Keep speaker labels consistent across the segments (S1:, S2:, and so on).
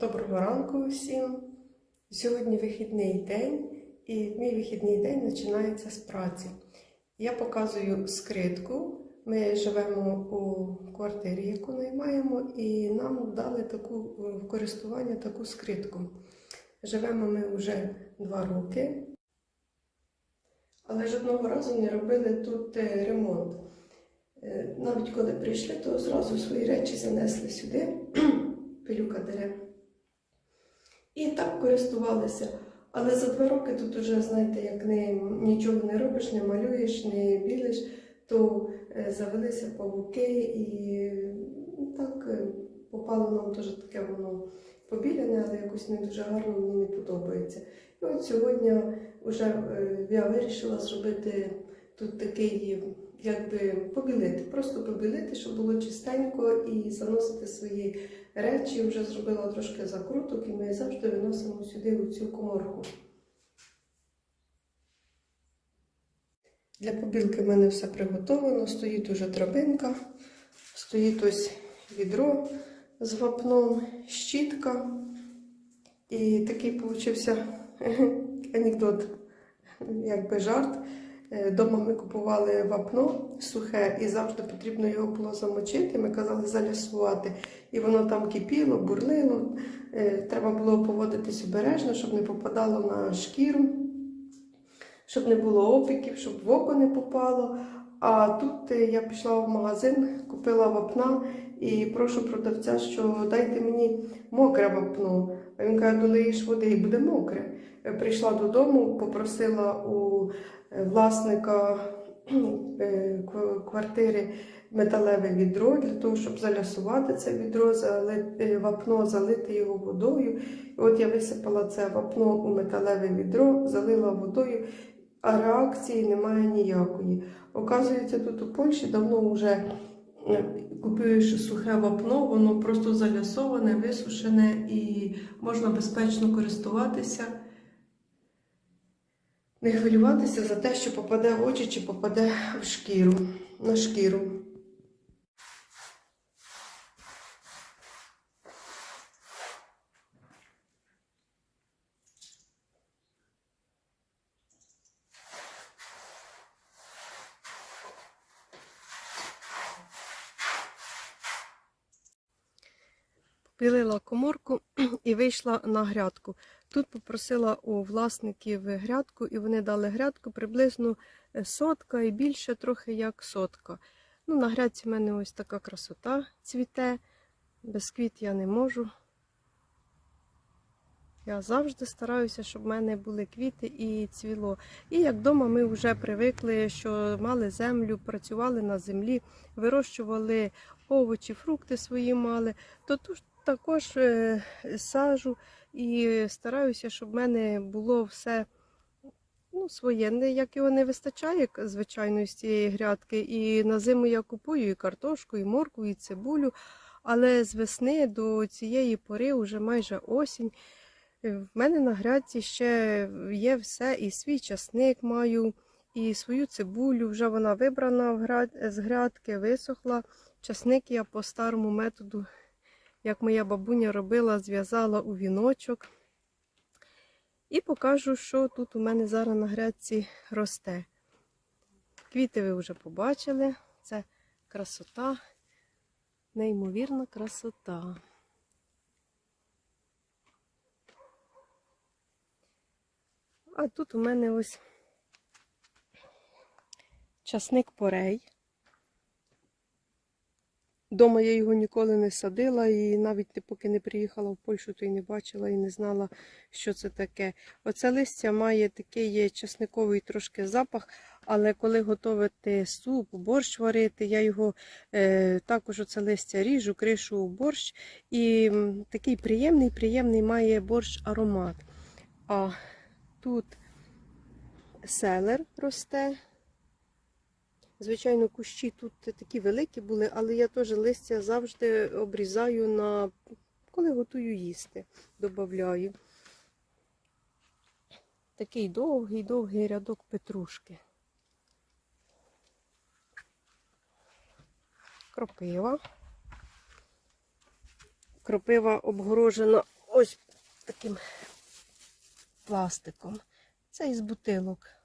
S1: Доброго ранку усім. Сьогодні вихідний день, і мій вихідний день починається з праці. Я показую скритку. Ми живемо у квартирі, яку наймаємо, і нам дали таку в користування таку скритку. Живемо ми вже два роки, але жодного разу не робили тут е, ремонт. Е, Навіть коли прийшли, то зразу свої речі занесли сюди, пилюка дере. І так користувалися. Але за два роки тут уже, знаєте, як не, нічого не робиш, не малюєш, не білиш, то е, завелися павуки і ну, так е, попало нам теж таке воно побіляне, але якось не дуже гарно мені не подобається. І от сьогодні вже е, я вирішила зробити тут такий, якби побілити, просто побілити, щоб було чистенько і заносити свої речі. Вже зробила трошки закруток і ми завжди виносимо сюди у цю коморку. Для побілки в мене все приготовлено. Стоїть уже драбинка, стоїть ось відро з вапном, щітка. І такий получився анекдот, якби жарт. Е, Дома ми купували вапно сухе і завжди потрібно його було замочити. Ми казали залясувати. І воно там кипіло, бурлило. Е, Треба було поводитись обережно, щоб не попадало на шкіру, щоб не було опіків, щоб в око не попало. А тут е, я пішла в магазин, купила вапна і прошу продавця, що дайте мені мокре вапно. А він каже, долиєш води і буде мокре. Прийшла додому, попросила у власника е, квартири металеве відро для того, щоб залясувати це відро, залити, вапно, залити його водою. І от я висипала це вапно у металеве відро, залила водою, а реакції немає ніякої. Оказується, тут у Польщі давно вже е, купуєш сухе вапно, воно просто залясоване, висушене і можна безпечно користуватися. Не хвилюватися за те, що попаде в очі чи попаде в шкіру, на шкіру. Пилила коморку і вийшла на грядку. Тут попросила у власників грядку, і вони дали грядку приблизно е, сотка і більше трохи як сотка. Ну, на грядці в мене ось така красота цвіте. Без квіт я не можу. Я завжди стараюся, щоб в мене були квіти і цвіло. І як вдома ми вже привикли, що мали землю, працювали на землі, вирощували овочі, фрукти свої мали, то тут також е, сажу і стараюся, щоб в мене було все ну, своє. Як його не вистачає, звичайно, з цієї грядки. І на зиму я купую і картошку, і моркву, і цибулю. Але з весни до цієї пори, вже майже осінь, е, в мене на грядці ще є все, і свій часник маю, і свою цибулю. Вже вона вибрана з грядки, висохла. Часник я по старому методу як моя бабуня робила, зв'язала у віночок. І покажу, що тут у мене зараз на грядці росте. Квіти ви вже побачили. Це красота, неймовірна красота. А тут у мене ось часник порей. Дома я його ніколи не садила і навіть поки не приїхала в Польщу, то й не бачила і не знала, що це таке. Оце листя має такий є чесниковий трошки запах, але коли готувати суп, борщ варити, я його е, також оце листя ріжу, кришу у борщ. І такий приємний, приємний має борщ аромат. А тут селер росте. Звичайно, кущі тут такі великі були, але я теж листя завжди обрізаю на коли готую їсти, додаю. Такий довгий, довгий рядок петрушки. Кропива. Кропива обгорожена ось таким пластиком. Це із бутилок.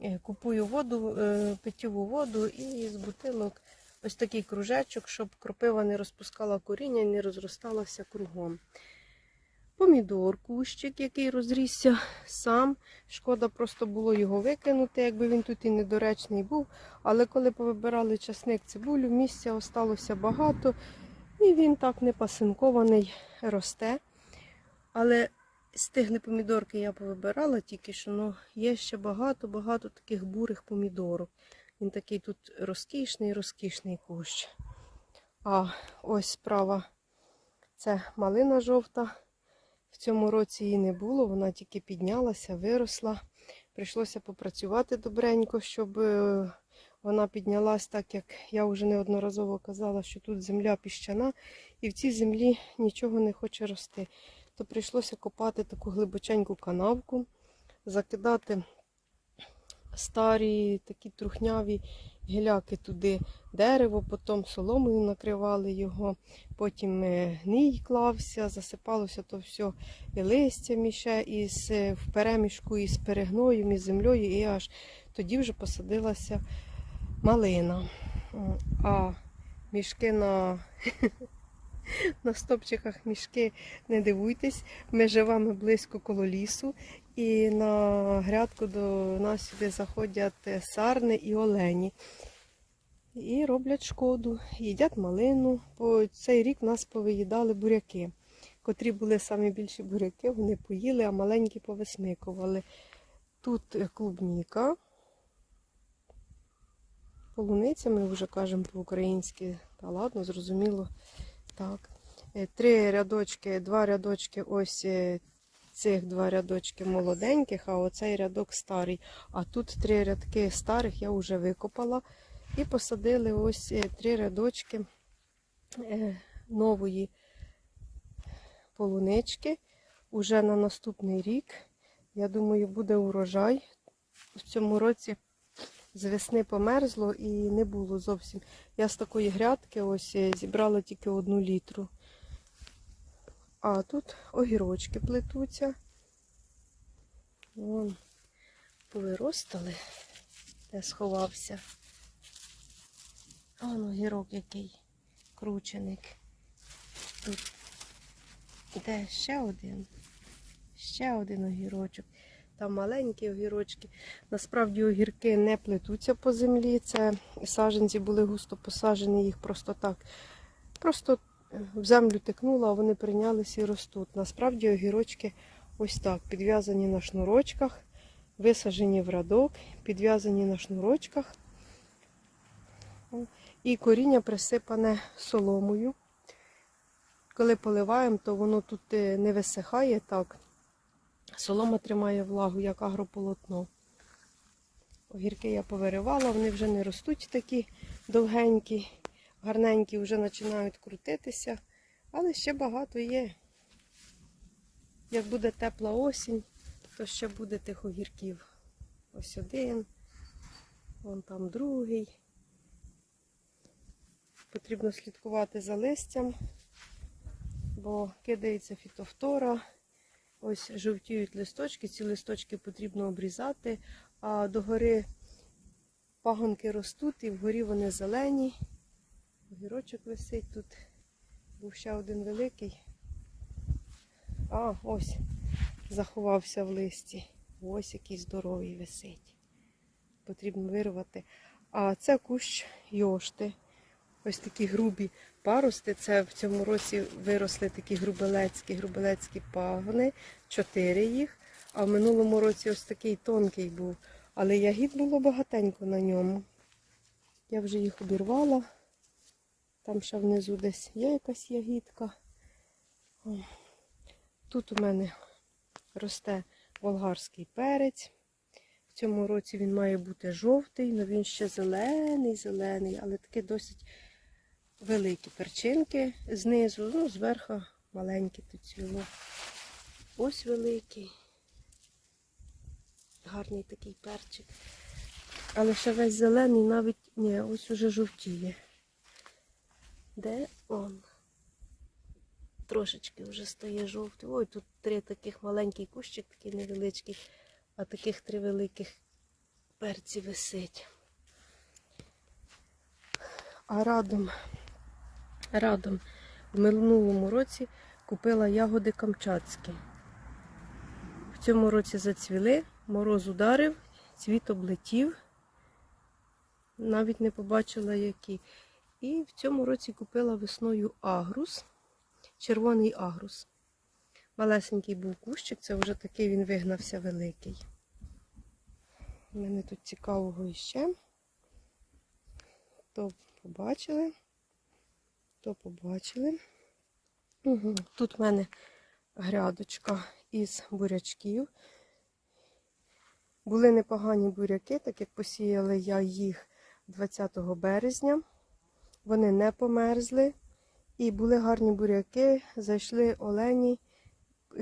S1: Е, Купую воду, е, питьову воду і з бутилок ось такий кружечок, щоб кропива не розпускала коріння і не розросталася кругом. Помідор, кущик, який розрісся сам. Шкода просто було його викинути, якби він тут і недоречний був. Але коли повибирали часник цибулю, місця осталося багато, і він так не пасинкований росте. Але стигли помідорки я повибирала тільки що, ну є ще багато-багато таких бурих помідорок. Він такий тут розкішний, розкішний кущ. А ось справа це малина жовта. В цьому році її не було, вона тільки піднялася, виросла. Прийшлося попрацювати добренько, щоб е, вона піднялась, так як я вже неодноразово казала, що тут земля піщана, і в цій землі нічого не хоче рости. То прийшлося копати таку глибоченьку канавку, закидати старі такі трухняві гіляки туди дерево, потім соломою накривали його, потім е, гній клався, засипалося то все і листям іще, із е, в перемішку із перегноєм, із землею, і аж тоді вже посадилася малина. А мішки на, на стопчиках мішки, не дивуйтесь, ми живемо близько коло лісу, і на грядку до нас сюди заходять е, сарни і олені. І роблять шкоду, їдять малину. По цей рік нас повиїдали буряки. Котрі були самі більші буряки, вони поїли, а маленькі повисмикували. Тут е, клубніка. Полуниця, ми вже кажемо по-українськи. Та ладно, зрозуміло. Так. Е, Три рядочки, два рядочки ось е, цих два рядочки молоденьких, а оцей рядок старий. А тут три рядки старих я вже викопала. І посадили ось е, три рядочки нової полунички. Уже на наступний рік. Я думаю, буде урожай. В цьому році з весни померзло і не було зовсім. Я з такої грядки ось е, зібрала тільки одну літру. А тут огірочки плетуться. Вон, повиростали, де сховався. А ну гірок який крученик. Тут де ще один. Ще один огірочок. Там маленькі огірочки. Насправді огірки не плетуться по землі. Це саженці були густо посаджені, їх просто так. Просто е, в землю тикнула, а вони прийнялися і ростуть. Насправді огірочки ось так, підв'язані на шнурочках, висаджені в радок, підв'язані на шнурочках. І коріння присипане соломою. Коли поливаємо, то воно тут е, не висихає так. Солома тримає влагу, як агрополотно. Огірки я повиривала, вони вже не ростуть такі довгенькі, гарненькі, вже починають крутитися, але ще багато є. Як буде тепла осінь, то ще буде тих огірків. Ось один, вон там другий. Потрібно слідкувати за листям, бо кидається фітофтора. Ось жовтіють листочки, ці листочки потрібно обрізати, а догори пагонки ростуть і вгорі вони зелені. Огірочок висить тут. Був ще один великий. А, ось, заховався в листі. Ось який здоровий висить. Потрібно вирвати. А це кущ йошти. Ось такі грубі парости. Це в цьому році виросли такі грубелецькі, грубелецькі пагони, чотири їх. А в минулому році ось такий тонкий був. Але ягід було багатенько на ньому. Я вже їх обірвала. Там ще внизу десь є якась ягідка. Тут у мене росте болгарський перець. В цьому році він має бути жовтий, але він ще зелений, зелений, але таке досить великі перчинки знизу, ну, зверху маленькі тут цвіло. Ось великий. Гарний такий перчик. Але ще весь зелений навіть, ні, ось уже жовтіє. Де он?
S2: трошечки вже стає жовтий. Ой, тут три таких маленький кущик, такий невеличкий, а таких три великих перці висить. А радом, радом в минулому році купила ягоди камчатські. В цьому році зацвіли, мороз ударив, цвіт облетів. Навіть не побачила які. І в цьому році купила весною агрус, червоний агрус. Малесенький був кущик, це вже такий він вигнався великий. У мене тут цікавого іще. То побачили, то побачили. Угу. Тут в мене грядочка із бурячків. Були непогані буряки, так як посіяла я їх 20 березня. Вони не померзли. І були гарні буряки, зайшли олені,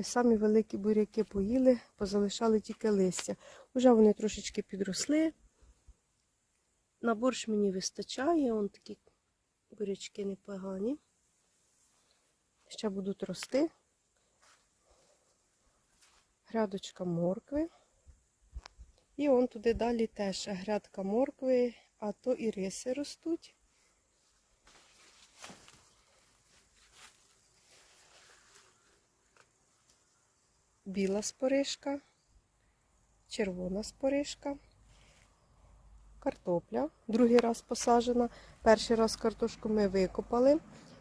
S2: самі великі буряки поїли, позалишали тільки листя. Уже вони трошечки підросли. На борщ мені вистачає, он такі бурячки непогані. Ще будуть рости. Грядочка моркви. І он туди далі теж грядка моркви, а то і риси ростуть. Біла споришка, червона споришка, картопля. Другий раз посаджена. Перший раз картошку ми викопали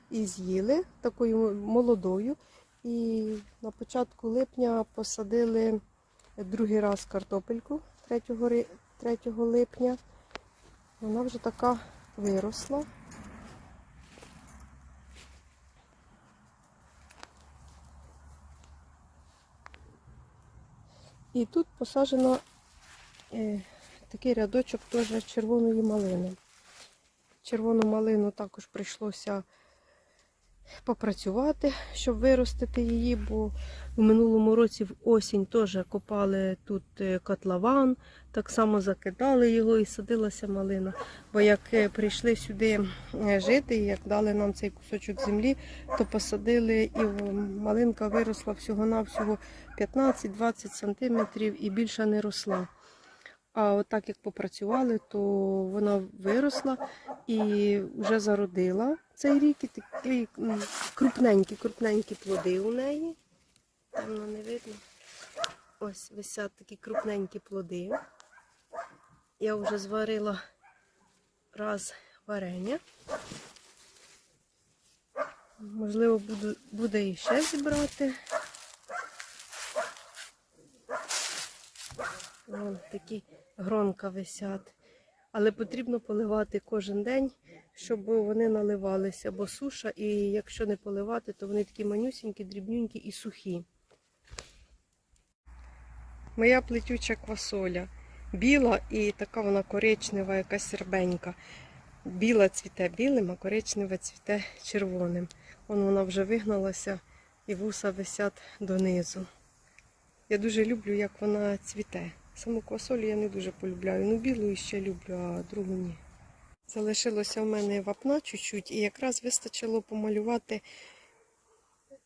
S2: і з'їли такою молодою. І на початку липня посадили другий раз картопельку 3, 3 липня. Вона вже така виросла. І тут посаджено е, такий рядочок теж червоної малини. Червону малину також прийшлося попрацювати, щоб виростити її, бо в минулому році в осінь теж копали тут е, котлован, так само закидали його і садилася малина. Бо як е, прийшли сюди е, жити, як дали нам цей кусочок землі, то посадили і малинка виросла всього-навсього 15-20 сантиметрів і більше не росла. А отак як попрацювали, то вона виросла і вже зародила цей рік. І такі крупненькі, крупненькі плоди у неї. Темно не видно. Ось висять такі крупненькі плоди. Я вже зварила раз варення. Можливо, буду, буде і ще зібрати. Вон такі гронка висять. Але потрібно поливати кожен день, щоб вони наливалися, бо суша, і якщо не поливати, то вони такі манюсінькі, дрібнюнькі і сухі. Моя плетюча квасоля. Біла і така вона коричнева, якась сербенька. Біла цвіте білим, а коричнева цвіте червоним. Вон вона вже вигналася і вуса висять донизу. Я дуже люблю, як вона цвіте. Саму квасолю я не дуже полюбляю. Ну, білу ще люблю, а другу ні. Залишилося в мене вапна чуть-чуть, і якраз вистачило помалювати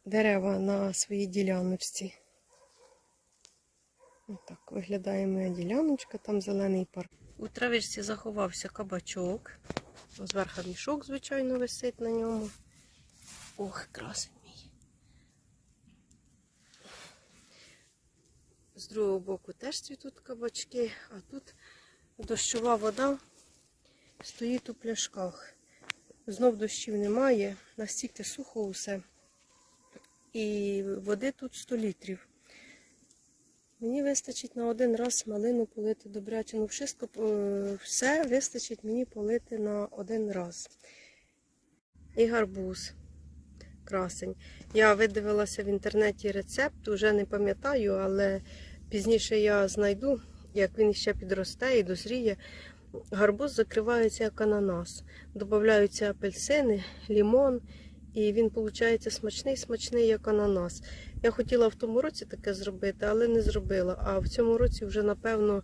S2: дерева на своїй діляночці. Отак виглядає моя діляночка, там зелений парк. У травичці заховався кабачок. Зверху мішок, звичайно, висить на ньому. Ох, красень мій. З другого боку теж цвітуть кабачки, а тут дощова вода стоїть у пляшках. Знов дощів немає, настільки сухо усе. І води тут 100 літрів. Мені вистачить на один раз малину полити добряче. Ну, е, все вистачить мені полити на один раз. І гарбуз. Красень. Я видивилася в інтернеті рецепт, вже не пам'ятаю, але пізніше я знайду, як він ще підросте і дозріє. Гарбуз закривається як ананас. Добавляються апельсини, лімон, і він виходить смачний, смачний, як ананас. Я хотіла в тому році таке зробити, але не зробила. А в цьому році вже, напевно,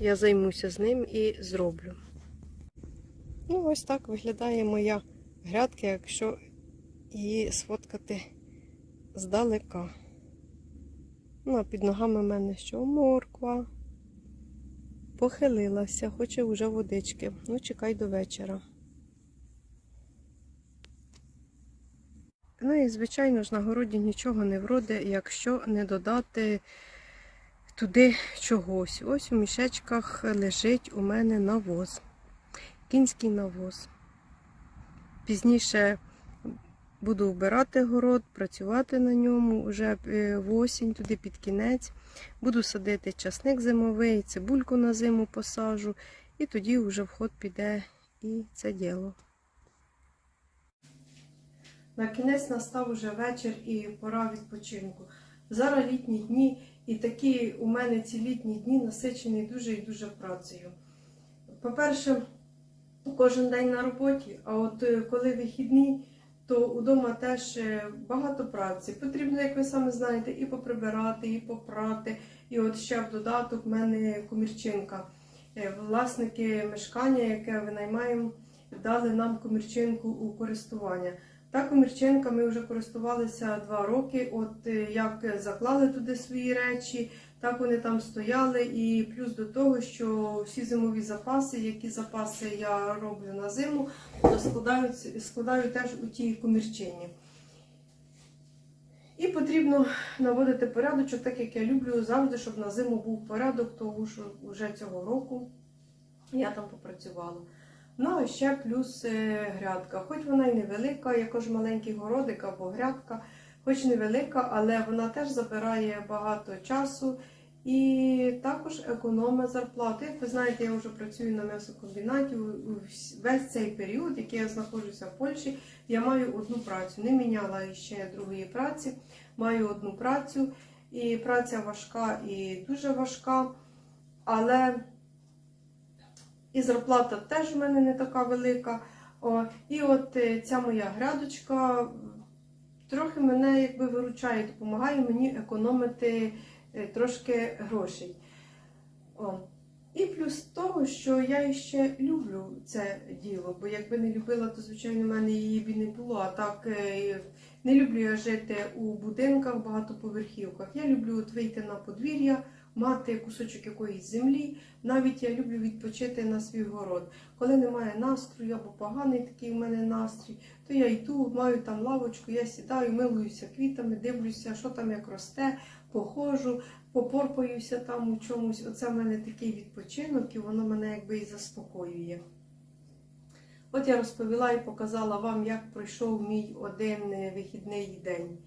S2: я займуся з ним і зроблю. Ну, ось так виглядає моя грядка, якщо її сфоткати. здалека. Ну, а під ногами в мене що? Морква. Похилилася, хоче вже водички. Ну, чекай до вечора. Ну і, звичайно ж, на городі нічого не вроде, якщо не додати туди чогось. Ось у мішечках лежить у мене навоз. Кінський навоз. Пізніше буду вбирати город, працювати на ньому вже е, в осінь, туди під кінець. Буду садити часник зимовий, цибульку на зиму посажу, і тоді вже в ход піде і це діло. На кінець настав уже вечір і пора відпочинку. Зараз літні дні, і такі у мене ці літні дні насичені дуже і дуже працею. По-перше, кожен день на роботі, а от е, коли вихідні, то вдома теж е, багато праці. Потрібно, як ви самі знаєте, і поприбирати, і попрати. І от ще в додаток в мене комірчинка. Е, Власники мешкання, яке винаймаємо, дали нам комірчинку у користування. Та комірчинка ми вже користувалися два роки. От е, як заклали туди свої речі, так вони там стояли. І плюс до того, що всі зимові запаси, які запаси я роблю на зиму, то складаю, складаю теж у тій комірчині. І потрібно наводити порядочок, так як я люблю завжди, щоб на зиму був порядок, тому що вже цього року я там попрацювала. Ну, а ще плюс е, грядка. Хоч вона й невелика, якось маленький городик або грядка, хоч невелика, але вона теж забирає багато часу і також економить зарплату. Як ви знаєте, я вже працюю на м'ясокомбінаті. Весь цей період, який я знаходжуся в Польщі, я маю одну працю. Не міняла ще другої праці, маю одну працю. І праця важка і дуже важка. Але і зарплата теж в мене не така велика. О, і от е, ця моя грядочка трохи мене якби виручає, допомагає мені економити трошки грошей. О. І плюс того, що я ще люблю це діло, бо якби не любила, то звичайно в мене її б і не було. А так е, не люблю я жити у будинках, багатоповерхівках. Я люблю от вийти на подвір'я, мати кусочок якоїсь землі. Навіть я люблю відпочити на свій город. Коли немає настрою або поганий такий у мене настрій, то я йду, маю там лавочку, я сідаю, милуюся квітами, дивлюся, що там як росте, походжу, попорпаюся там у чомусь. Оце в мене такий відпочинок, і воно мене якби і заспокоює. От я розповіла і показала вам, як пройшов мій один е, вихідний день.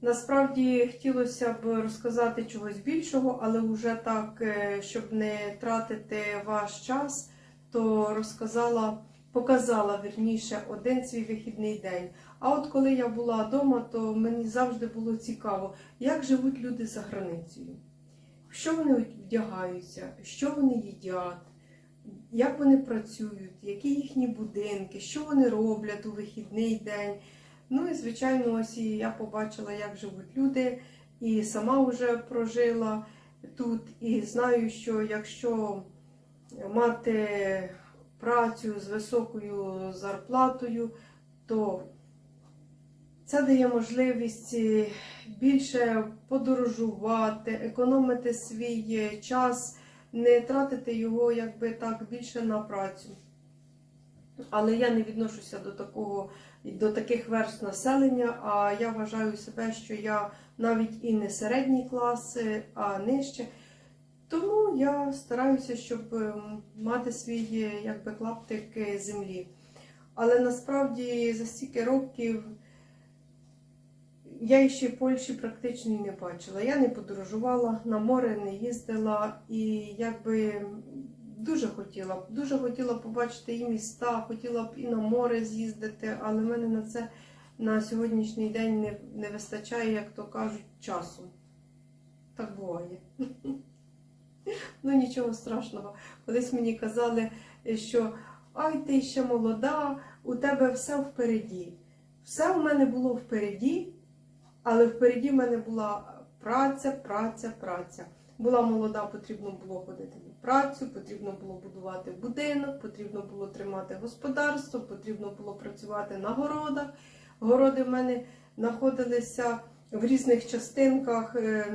S2: Насправді хотілося б розказати чогось більшого, але вже так, е, щоб не тратити ваш час, то розказала, показала вірніше один свій вихідний день. А от коли я була вдома, то мені завжди було цікаво, як живуть люди за границею, що вони вдягаються, що вони їдять, як вони працюють, які їхні будинки, що вони роблять у вихідний день. Ну і звичайно, ось я побачила, як живуть люди, і сама вже прожила тут. І знаю, що якщо мати працю з високою зарплатою, то це дає можливість е, більше подорожувати, економити свій е, час, не тратити його якби так більше на працю. Але я не відношуся до такого до таких верст населення, а я вважаю себе, що я навіть і не середній клас, е, а нижче. Тому я стараюся, щоб ем, мати свій якби, клаптик землі. Але насправді за стільки років я ще Польщі практично і не бачила. Я не подорожувала, на море не їздила і якби дуже хотіла дуже хотіла побачити і міста, хотіла б і на море з'їздити, але в мене на це на сьогоднішній день не, не вистачає, як то кажуть, часу. Так буває. Ну нічого страшного. Колись мені казали, що ай, ти ще молода, у тебе все впереді. Все в мене було впереді, але впереді в мене була праця, праця, праця. Була молода, потрібно було ходити на працю, потрібно було будувати будинок, потрібно було тримати господарство, потрібно було працювати на городах. Городи в мене знаходилися в різних частинках, е,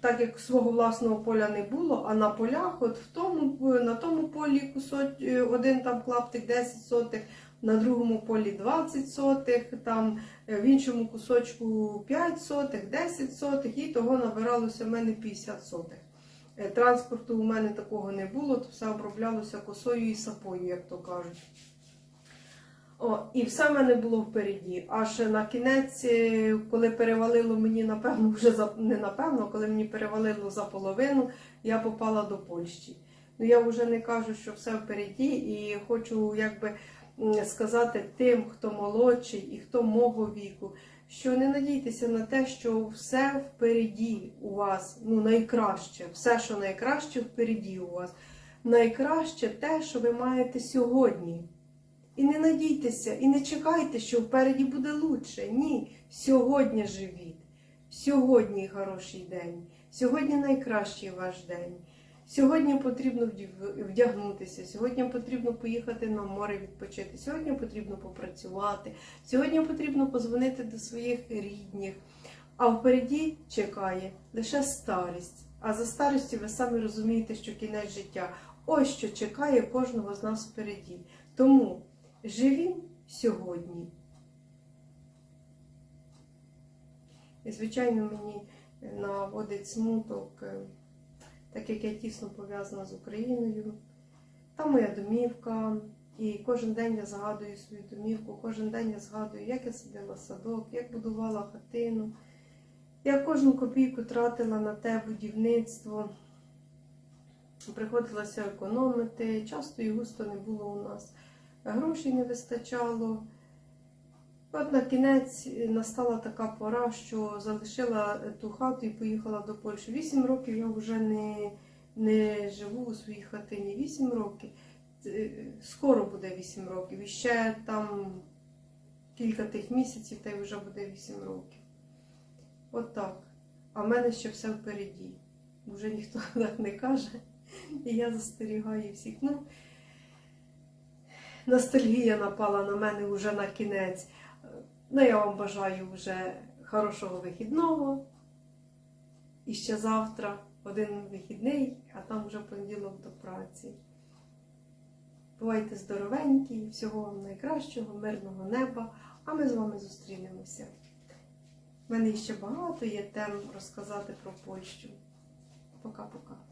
S2: так як свого власного поля не було, а на полях, от в тому, на тому полі кусок, е, один там клаптик 10 сотих, на другому полі 20 сотих, там е, в іншому кусочку 5 сотих, 10 сотих, і того набиралося в мене 50 сотих. Е, Транспорту у мене такого не було, то все оброблялося косою і сапою, як то кажуть. О, і все в мене було впереді. Аж на кінець, е, коли перевалило мені, напевно, вже за не напевно, коли мені перевалило за половину, я попала до Польщі. Ну я вже не кажу, що все впереді, і хочу якби сказати тим, хто молодший і хто мого віку, що не надійтеся на те, що все впереді у вас, ну найкраще, все, що найкраще впереді у вас. Найкраще те, що ви маєте сьогодні. І не надійтеся, і не чекайте, що впереді буде лучше. Ні, сьогодні живіть. Сьогодні хороший день. Сьогодні найкращий ваш день. Сьогодні потрібно вдягнутися, сьогодні потрібно поїхати на море відпочити, сьогодні потрібно попрацювати, сьогодні потрібно позвонити до своїх рідних. А впереді чекає лише старість. А за старістю ви самі розумієте, що кінець життя. Ось що чекає кожного з нас впереді. Тому живі сьогодні. І, звичайно, мені наводить смуток, е, так як я тісно пов'язана з Україною. Там моя домівка, і кожен день я згадую свою домівку, кожен день я згадую, як я садила садок, як будувала хатину, як кожну копійку тратила на те будівництво. Приходилося економити, часто і густо не було у нас. Грошей не вистачало. От на кінець настала така пора, що залишила ту хату і поїхала до Польщі. Вісім років я вже не, не живу у своїй хатині. Вісім років. Е, Скоро буде вісім років. І ще там кілька тих місяців, та й вже буде вісім років. От так. А в мене ще все впереді. Вже ніхто так не каже. І я застерігаю всіх. Ну, ностальгія напала на мене вже на кінець. Ну, я вам бажаю вже хорошого вихідного. І ще завтра один вихідний, а там вже понеділок до праці. Бувайте здоровенькі, всього вам найкращого, мирного неба, а ми з вами зустрінемося. У мене ще багато є тем розказати про Польщу. Пока-пока.